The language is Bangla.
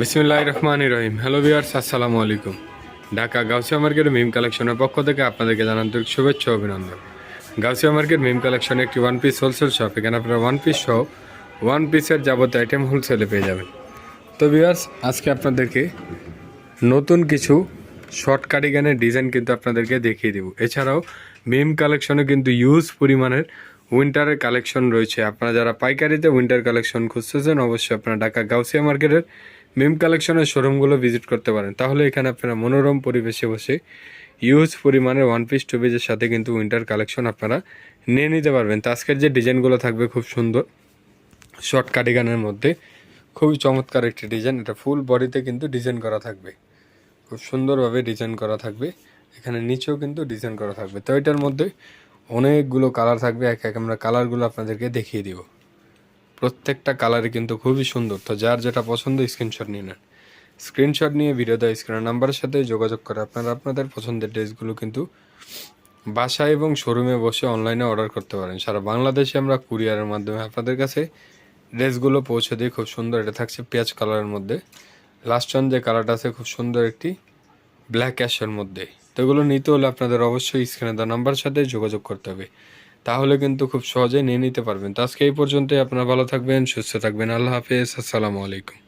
বিসমুল্লাহ রহমান রহিম। হ্যালো বিয়ার্স আসসালামু আলাইকুম। ঢাকা গাউসিয়া মার্কেট মিম কালেকশনের পক্ষ থেকে আপনাদেরকে জানান আন্তরিক শুভেচ্ছা অভিনন্দন। গাউসিয়া মার্কেট মিম কালেকশন একটি ওয়ান পিস হোলসেল শপ এখানে আপনারা ওয়ান পিস সহ ওয়ান পিসের যাবতীয় আইটেম হোলসেলে পেয়ে যাবেন। তো বিয়ার্স আজকে আপনাদেরকে নতুন কিছু শর্ট কার্ডিগানের ডিজাইন কিন্তু আপনাদেরকে দেখিয়ে দেবো। এছাড়াও মিম কালেকশনে কিন্তু ইউজ পরিমাণের উইন্টারের কালেকশন রয়েছে। আপনারা যারা পাইকারিতে উইন্টার কালেকশন খুঁজতেছেন, অবশ্যই আপনারা ঢাকা গাউসিয়া মার্কেটের মিম কালেকশনের শোরুমগুলো ভিজিট করতে পারেন। তাহলে এখানে আপনারা মনোরম পরিবেশে বসে ইউজ পরিমাণের ওয়ান পিস টু পিসের সাথে কিন্তু উইন্টার কালেকশন আপনারা নিয়ে নিতে পারবেন। তো আজকের যে ডিজাইনগুলো থাকবে খুব সুন্দর। শর্ট কার্ডিগানের মধ্যে খুবই চমৎকার একটি ডিজাইন। এটা ফুল বডিতে কিন্তু ডিজাইন করা থাকবে। খুব সুন্দরভাবে ডিজাইন করা থাকবে। এখানে নিচেও কিন্তু ডিজাইন করা থাকবে। তো এটার মধ্যে অনেকগুলো কালার থাকবে। এক এক আমরা কালারগুলো আপনাদেরকে দেখিয়ে দিব। প্রত্যেকটা কালারই কিন্তু খুবই সুন্দর। তো যার যেটা পছন্দ স্ক্রিনশট নিয়ে নেন। স্ক্রিনশট নিয়ে ভিডিও দেয় স্ক্রিনের নাম্বারের সাথে যোগাযোগ করে আপনারা আপনাদের পছন্দের ড্রেসগুলো কিন্তু বাসায় এবং শোরুমে বসে অনলাইনে অর্ডার করতে পারেন। সারা বাংলাদেশে আমরা কুরিয়ারের মাধ্যমে আপনাদের কাছে ড্রেসগুলো পৌঁছে দিই খুব সুন্দর এটা থাকছে পেঁয়াজ কালারের মধ্যে। লাস্ট অন যে কালারটা আছে খুব সুন্দর একটি ব্ল্যাক অ্যাশের মধ্যে। তো এগুলো নিতে হলে আপনাদের অবশ্যই স্ক্রিনে দেওয়া নাম্বারের সাথে যোগাযোগ করতে হবে। তাহলে কিন্তু খুব সহজেই নিয়ে নিতে পারবেন। তো আজকে এই পর্যন্তই। আপনারা ভালো থাকবেন, সুস্থ থাকবেন। আল্লাহ হাফেজ। আসসালামু আলাইকুম।